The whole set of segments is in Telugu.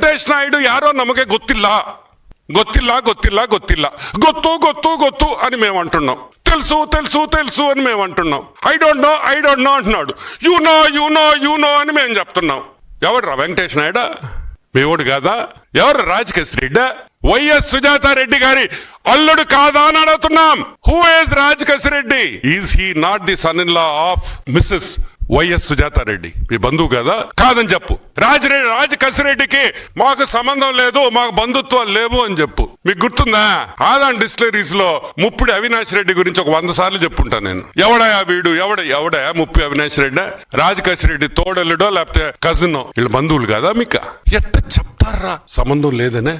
ವೆಂಕಟೇಶ್ ನಾಯ್ಡು ಯಾರೋ ನಮಗೆ ಗೊತ್ತಿಲ್ಲ ಗೊತ್ತಿಲ್ಲ ಗೊತ್ತಿಲ್ಲ ಗೊತ್ತಿಲ್ಲ ಗೊತ್ತು ಗೊತ್ತು ಗೊತ್ತು అని మేము అంటున్నాం తెలుసు తెలుసు తెలుసు అని మేము అంటున్నాం I don't know I don't know అంటున్నాడు you know you know you know అని మేము చెప్తున్నాం ఎవడ్రా వెంకటేష్ నాయుడా మేవుడు కాదా ఎవరు రాజకేశ్ రెడ్డి వైఎస్ సుజాత రెడ్డి గారి అల్లుడు కాదా అని అడుగుతున్నాం who is Rajakesh Reddy is he not the son in law of Mrs YS Sujathareddy. మీ బంధువు కదా? కాదని చెప్పు. రాజరెడ్డి రాజ కసిరెడ్డికి మాకు సంబంధం లేదు మాకు బంధుత్వాలు లేవు అని చెప్పు. మీకు గుర్తుందా? ఆదాన్ డిస్టిలరీస్లో ముప్పుడు అవినాష్ రెడ్డి గురించి ఒక వంద సార్లు చెప్పుంటా నేను. ఎవడయా వీడు? ఎవడ ఎవడయా ముప్పి అవినాష్ రెడ్డి? రాజ కసిరెడ్డి తోడల్లుడో లేకపోతే కజిన్ వీళ్ళ బంధువులు కదా మీకు? ఎట్ట చెప్తారా సంబంధం లేదనే?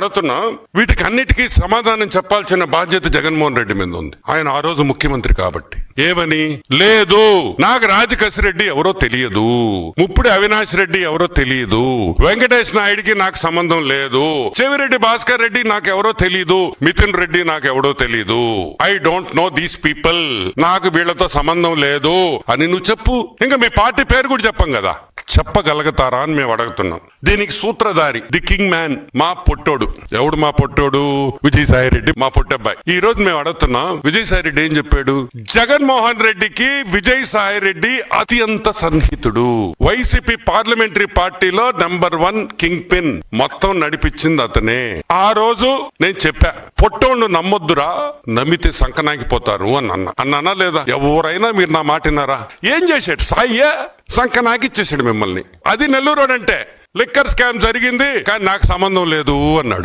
అడుగుతున్నా వీటికి అన్నిటికీ సమాధానం చెప్పాల్సిన బాధ్యత జగన్మోహన్ రెడ్డి మీద ఉంది. ఆయన ఆ రోజు ముఖ్యమంత్రి కాబట్టి. ఏమని? లేదు. నాకు రాజకశి రెడ్డి ఎవరో తెలియదు. ముప్పుడు అవినాష్ రెడ్డి ఎవరో తెలియదు. వెంకటేష్ నాయుడికి నాకు సంబంధం లేదు. చెవిరెడ్డి భాస్కర్ రెడ్డి నాకు ఎవరో తెలియదు మిథున్ రెడ్డి నాకు ఎవడో తెలియదు I don't know these people. నాకు వీళ్ళతో సంబంధం లేదు. అని నువ్వు చెప్పు. ఇంకా మీ పార్టీ పేరు కూడా చెప్పం కదా. చెప్పగలుగుతారా అని మేము అడుగుతున్నాం. దీనికి సూత్రధారి ది కింగ్ మ్యాన్ మా పొట్టోడు. ఎవడు మా పొట్టోడు? విజయసాయి రెడ్డి మా పొట్టబ్బాయి. ఈ రోజు మేము అడుగుతున్నాం విజయసాయి రెడ్డి ఏం చెప్పాడు? జగన్మోహన్ రెడ్డికి విజయసాయి రెడ్డి అత్యంత సన్నిహితుడు. వైసీపీ పార్లమెంటరీ పార్టీలో నంబర్ వన్ కింగ్ పిన్. మొత్తం నడిపించింది అతనే. ఆ రోజు నేను చెప్పా పొట్టోళ్ళు నమ్మొద్దురా నమ్మితే సంకనాగిపోతారు అని అన్న. అన్నానా లేదా? ఎవరైనా మీరు నా మాటినారా ఏం చేశాడు? సాయ్యా శంఖ నాకిచ్చేసాడు మిమ్మల్ని. అది నెల్లూరు అంటే లిక్కర్ స్కామ్ జరిగింది కానీ నాకు సంబంధం లేదు అన్నాడు.